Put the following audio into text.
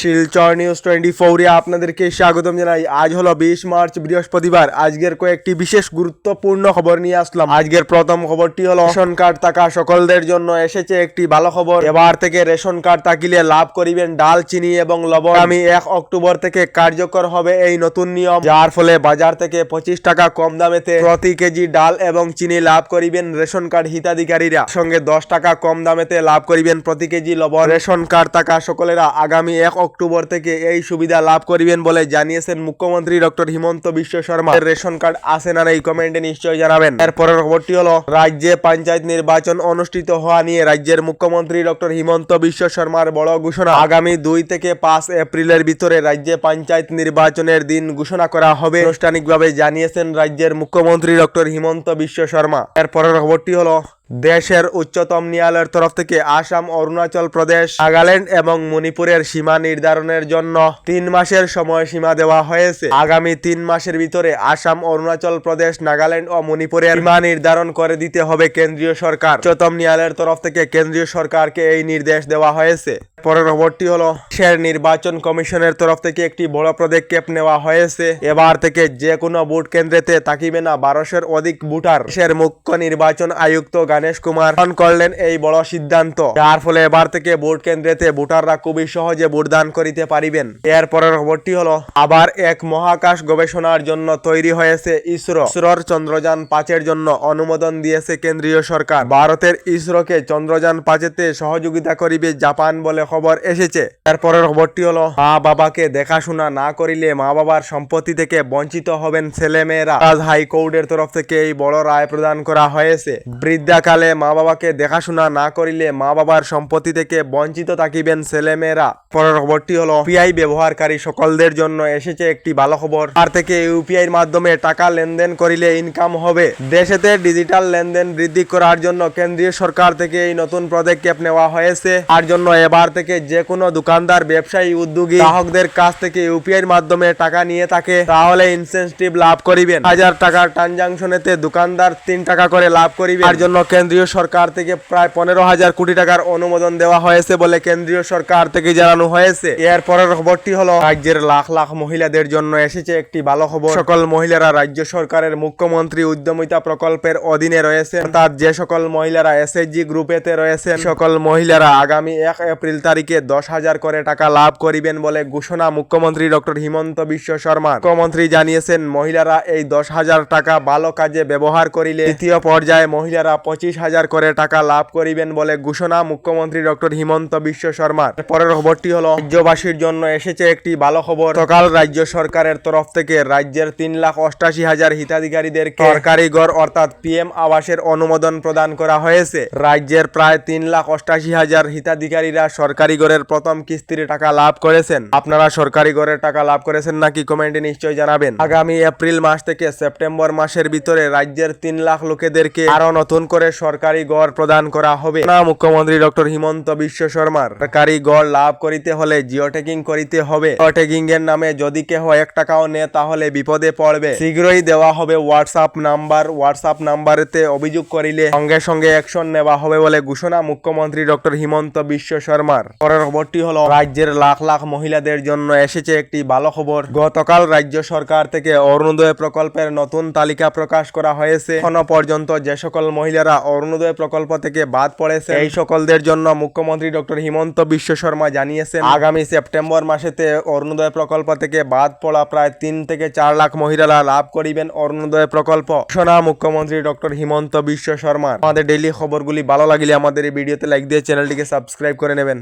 Silchar news twenty ফোরে আপনাদেরকে স্বাগতম জানাই। আজ হলো বিশ মার্চ, বৃহস্পতিবার। আজকের কয়েকটি বিশেষ গুরুত্বপূর্ণ খবর নিয়ে আসলাম। আজকের প্রথম খবরটি হলো রেশন কার্ড থাকা সকলদের জন্য এসেছে একটি ভালো খবর। এবার থেকে রেশন কার্ড থাকিলে লাভ করিবেন ডাল, চিনি এবং লবণ। আমি এক অক্টোবর থেকে কার্যকর হবে এই নতুন নিয়ম। যার ফলে বাজার থেকে পঁচিশ টাকা কম দামেতে প্রতি কেজি ডাল এবং চিনি লাভ করিবেন রেশন কার্ড হিতাধিকারীরা। সঙ্গে দশ টাকা কম দামেতে লাভ করিবেন প্রতি কেজি লবণ। রেশন কার্ড থাকা সকলেরা আগামী এক অক্টোবর থেকে এই সুবিধা লাভ করিবেন বলে জানিয়েছেন মুখ্যমন্ত্রী doctor Himanta Biswa Sarma. Ration card আছে না এই কমেন্টে নিশ্চয়ই জানাবেন। এরপরের খবরটি হলো, রাজ্যে পঞ্চায়েত নির্বাচন অনুষ্ঠিত হওয়া নিয়ে রাজ্যের মুখ্যমন্ত্রী ডক্টর হিমন্ত বিশ্ব শর্মার বড় ঘোষণা। আগামী দুই থেকে পাঁচ এপ্রিলের ভিতরে রাজ্যে পঞ্চায়েত নির্বাচনের দিন ঘোষণা করা হবে, আনুষ্ঠানিকভাবে জানিয়েছেন রাজ্যের মুখ্যমন্ত্রী ডক্টর হিমন্ত বিশ্ব শর্মা। এরপরের খবরটি হলো দেশের উচ্চতম ন্যায়ালয়ের তরফ থেকে আসাম, অরুণাচল প্রদেশ, নাগাল্যান্ড এবং মণিপুরের সীমা নির্ধারণের জন্য তিন মাসের সময়সীমা দেওয়া হয়েছে। আগামী তিন মাসের ভিতরে আসাম, অরুণাচল প্রদেশ, নাগাল্যান্ড ও মণিপুরের সীমা নির্ধারণ করে দিতে হবে কেন্দ্রীয় সরকার। উচ্চতম ন্যায়ালয়ের তরফ থেকে কেন্দ্রীয় সরকারকে এই নির্দেশ দেওয়া হয়েছে। পরের খবরটি হলো দেশের নির্বাচন কমিশনের তরফ থেকে একটি বড় পদক্ষেপ নেওয়া হয়েছে। এবার থেকে যে কোনো ভোট কেন্দ্রেতে তাকিবে না, বারোশোর অধিক ভোটার। দেশের মুখ্য নির্বাচন আয়ুক্ত গণেশ কুমার করলেন এই বড় সিদ্ধান্ত। যার ফলে এবার থেকে ভোট কেন্দ্রেতে ভোটাররা খুবই সহজে ভোটদান করিতে পারিবেন। এর পরের খবরটি হলো আবার এক মহাকাশ গবেষণার জন্য তৈরি হয়েছে ইসরো। ইসরোর চন্দ্রযান পাঁচের জন্য অনুমোদন দিয়েছে কেন্দ্রীয় সরকার। ভারতের ইসরোকে চন্দ্রযান পাঁচেতে সহযোগিতা করিবে জাপান বলে খবর এসেছে। এরপরের খবরটি হলো, মা বাবাকে দেখাশোনা না করিলে মা বাবার সম্পত্তি থেকে বঞ্চিত হবেন ছেলেমেয়েরা। আজ হাইকোর্টের তরফ থেকে এই বড় রায় প্রদান করা হয়েছে। বৃদ্ধাকালে মা বাবাকে দেখাশোনা না করিলে মা বাবার সম্পত্তি থেকে বঞ্চিত থাকিবেন ছেলেমেয়েরা। পরের খবরটি হলো ইউপিআই ব্যবহারকারী সকলদের জন্য এসেছে একটি ভালো খবর। আর থেকে ইউপিআই এর মাধ্যমে টাকা লেনদেন করিলে ইনকাম হবে। দেশেতে ডিজিটাল লেনদেন বৃদ্ধি করার জন্য কেন্দ্রীয় সরকার থেকে এই নতুন পদক্ষেপ নেওয়া হয়েছে। তার জন্য এবার থেকে যে কোনো দোকানদার, ব্যবসায়ী, উদ্যোগী, গ্রাহকদের কাছ থেকে ইউপিআই মাধ্যমে টাকা নিয়ে থাকে, তাহলে ইনসেন্টিভ লাভ করিবেন। হাজার টাকার ট্রানজাকশনেতে দোকানদার তিন টাকা করে লাভ করিবে তার জন্য কেন্দ্রীয় সরকার থেকে প্রায় পনেরো হাজার কোটি টাকার অনুমোদন দেওয়া হয়েছে বলে কেন্দ্রীয় সরকার থেকে জানানো হয়েছে। এর পরের খবরটি হলো, রাজ্যের লাখ লাখ মহিলাদের জন্য এসেছে একটি ভালো খবর। সকল মহিলারা রাজ্য সরকারের মুখ্যমন্ত্রী উদ্যমিতা প্রকল্পের অধীনে রয়েছে অর্থাৎ যে সকল মহিলারা এসএইচজি গ্রুপেতে রয়েছে সকল মহিলারা আগামী এক এপ্রিল তারিখে দশ হাজার করে টাকা লাভ করিবেন বলে ঘোষণা মুখ্যমন্ত্রী ডক্টর হিমন্ত বিশ্ব শর্মা মুখ্যমন্ত্রী জানিয়েছেন, মহিলারা এই দশ হাজার টাকা ভালো কাজে ব্যবহার করিলে দ্বিতীয় পর্যায়ে মহিলারা পঁচিশ হাজার করে টাকা লাভ করিবেন বলে ঘোষণা মুখ্যমন্ত্রী ডক্টর হিমন্ত বিশ্ব শর্মার। পরের খবরটি হলো, রাজ্যবাসীর জন্য এসেছে একটি ভালো খবর। সকাল রাজ্য সরকারের তরফ থেকে রাজ্যের তিন লাখ অষ্টাশি হাজার হিতাধিকারীদের সরকারি গড় অর্থাৎ পিএম আবাসের অনুমোদন প্রদান করা হয়েছে। রাজ্যের প্রায় তিন লাখ অষ্টাশি হাজার হিতাধিকারীরা সরকারি গড়ের প্রথম কিস্তির টাকা লাভ করেছেন। আপনারা সরকারি গড়ের টাকা লাভ করেছেন নাকি কমেন্টে নিশ্চয়ই জানাবেন। আগামী এপ্রিল মাস থেকে সেপ্টেম্বর মাসের ভিতরে রাজ্যের তিন লাখ লোকেদেরকে আরও নতুন করে সরকারি গড় প্রদান করা হবে। না, মুখ্যমন্ত্রী ডক্টর হিমন্ত বিশ্ব শর্মার। সরকারি গড় লাভ করিতে হলে জিও ট্যাগিং করিতে হবে। জিও ট্যাগিং এর নামে যদি কেহ এক টাকাও নেয়, তাহলে বিপদে পড়বে। শীঘ্রই দেওয়া হবে হোয়াটসঅ্যাপ নাম্বার। হোয়াটসঅ্যাপ নাম্বারেতে অভিযোগ করিলে সঙ্গে সঙ্গে অ্যাকশন নেওয়া হবে বলে ঘোষণা মুখ্যমন্ত্রী ডক্টর হিমন্ত বিশ্ব শর্মার। পরের খবরটি হলো, রাজ্যের লাখ লাখ মহিলাদের জন্য এসেছে একটি ভালো খবর। গতকাল রাজ্য সরকার থেকে অরুণোদয় প্রকল্পের নতুন তালিকা প্রকাশ করা হয়েছে। এখনও পর্যন্ত যে সকল মহিলারা অরুণোদয় প্রকল্প থেকে বাদ পড়েছে এই সকলদের জন্য মুখ্যমন্ত্রী ডক্টর হিমন্ত বিশ্ব শর্মা জানিয়েছেন, আগামী সেপ্টেম্বর মাসেতে অরুণোদয় প্রকল্প থেকে বাদ পড়া প্রায় তিন থেকে চার লাখ মহিলারা লাভ করিবেন অরুণোদয় প্রকল্প। ঘোষণা মুখ্যমন্ত্রী ডক্টর হিমন্ত বিশ্ব শর্মা আমাদের ডেইলি খবরগুলি ভালো লাগলে আমাদের এই ভিডিওতে লাইক দিয়ে চ্যানেলটিকে সাবস্ক্রাইব করে নেবেন।